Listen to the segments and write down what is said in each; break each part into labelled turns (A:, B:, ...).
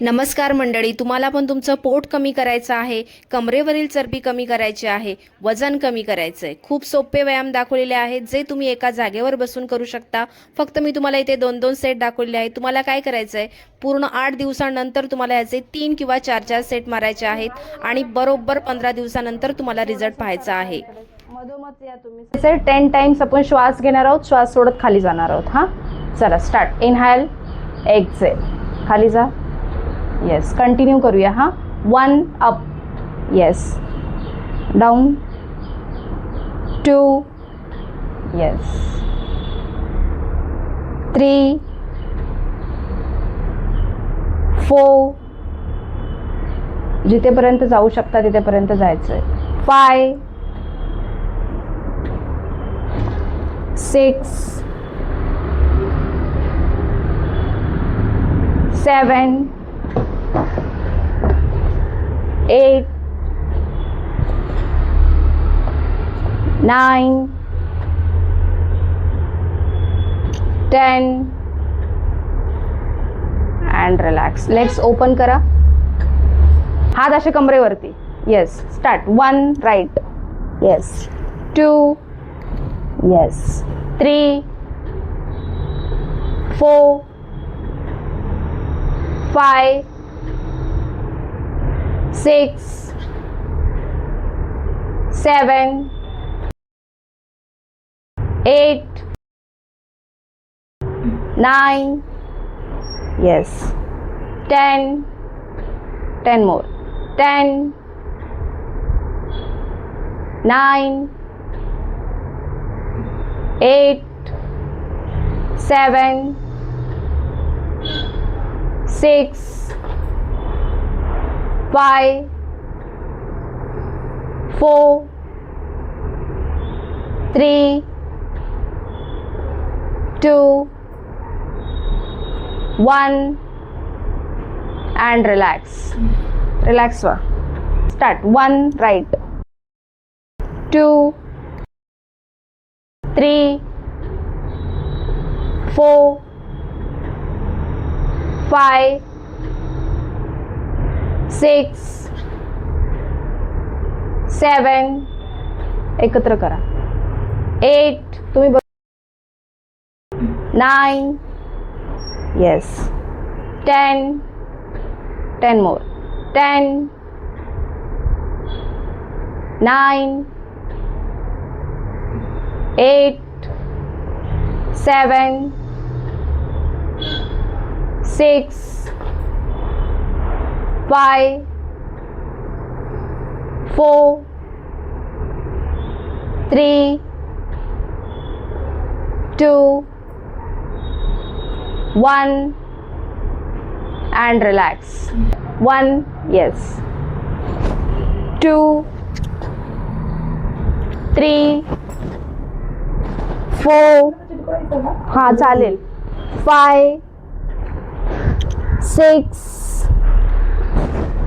A: नमस्कार मंडळी तुम्हाला पण तुमचं पोट कमी करायचं आहे कमरेवरील चरबी कमी करायची आहे वजन कमी करायचं आहे खूप सोपे व्यायाम दाखवलेले आहेत जे तुम्ही एका जागेवर बसून करू शकता. फक्त मी तुम्हाला इथे दोन दोन सेट दाखवलेले आहेत. तुम्हाला काय करायचं आहे पूर्ण आठ दिवसानंतर तुम्हाला याचे तीन किंवा चार चार सेट मारायचे आहेत आणि बरोबर पंधरा दिवसानंतर तुम्हाला रिझल्ट पाहायचा आहे.
B: मधोमध या तुम्ही. टेन टाइम्स आपण श्वास घेणार आहोत श्वास सोडत खाली जाणार आहोत हां? चला स्टार्ट इनहाल एक्झेल खाली जा. येस कंटिन्यू करूया हां. One up yes down two yes three four जिथेपर्यंत जाऊ शकता तिथेपर्यंत जायचं आहे five six seven eight, nine, ten, and relax. Legs open करा हात असे कमरेवरती yes start one right yes two Yes. Three, four, five, six, seven, eight, nine. Yes. Ten. Ten more. Ten. Nine. eight, seven, six, five, four, three, two, one, and relax. Relax. Start. One, right. Two, three, four, five, six, seven, एकत्र करा. Eight तुम्ही nine yes ten ten more. Ten nine eight, seven, six, five, four, three, two, one, and relax. One, yes. Two, three, four हां चालेल five six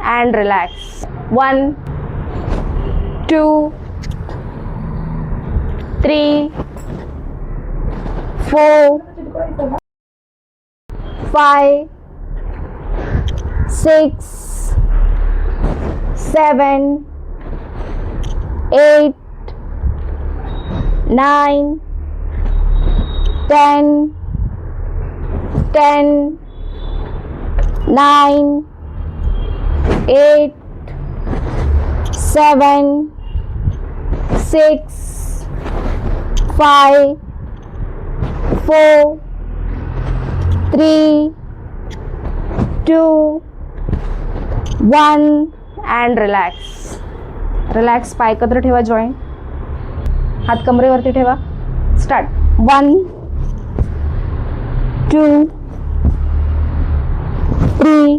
B: and relax. One, two, three, four, five, six, seven, eight, nine. ten, ten, nine, eight seven six five four three two one and relax relax पाय एकत्र ठेवा joint हात कमरेवरती ठेवा. Start one two three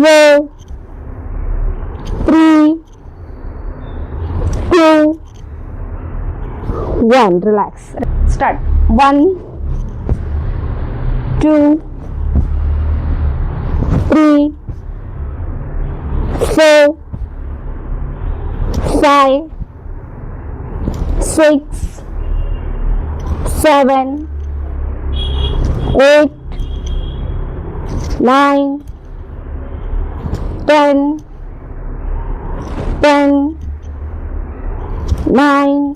C: four, three, two, one. Relax.
B: Start.
C: One, two, three, four, five, six, seven, eight, nine. Ten, ten, nine,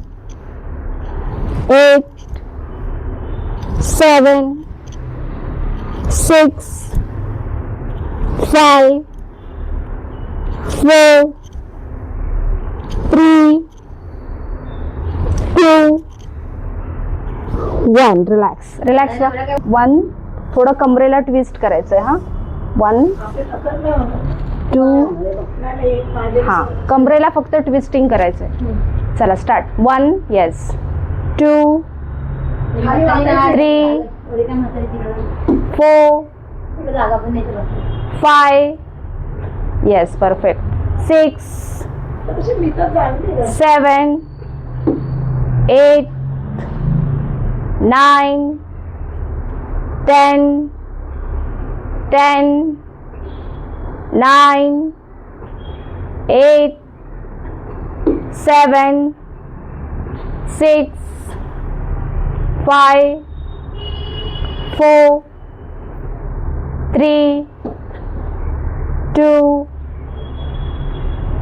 C: eight, seven, six, five, four, three, two, one. Relax.
B: Relax one थोडं कमरेला twist करायचं आहे हां one two हां. कमरेला फक्त twisting करायचं आहे चला start one yes two three four five yes perfect six seven eight nine ten ten nine eight seven six five four three two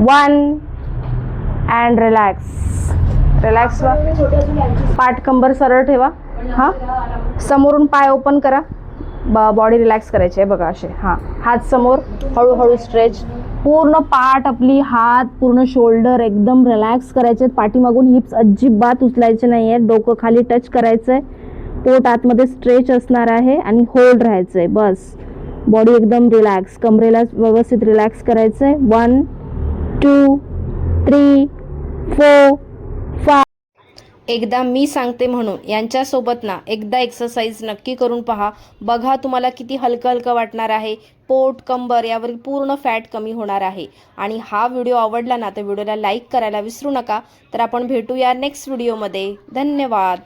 B: one and relax relax व्हा पाठ कंबर सरळ ठेवा. हां? समोरून पाय ओपन करा. ब बॉडी रिलॅक्स करायची आहे बघा असे हां. हात समोर हळूहळू स्ट्रेच पूर्ण पाठ आपली हात पूर्ण शोल्डर एकदम रिलॅक्स करायचे. आहेत पाठीमागून हिप्स अजिबात उचलायचे नाही आहेत डोकं खाली टच करायचं आहे पोट आतमध्ये स्ट्रेच असणार आहे आणि होल्ड राहायचं आहे बस. बॉडी एकदम रिलॅक्स कमरेला व्यवस्थित रिलॅक्स करायचं आहे one two three four five
A: एकदा मी सांगते म्हणून यांच्यासोबत ना एकदा एक्सरसाइज नक्की करून पहा. बघा तुम्हाला किती हलकं हलकं वाटणार आहे. पोट कंबर यावरील पूर्ण फॅट कमी होणार आहे. आणि हा व्हिडिओ आवडला ना तर व्हिडिओला लाईक करायला विसरू नका. तर आपण भेटूया नेक्स्ट व्हिडिओमध्ये धन्यवाद.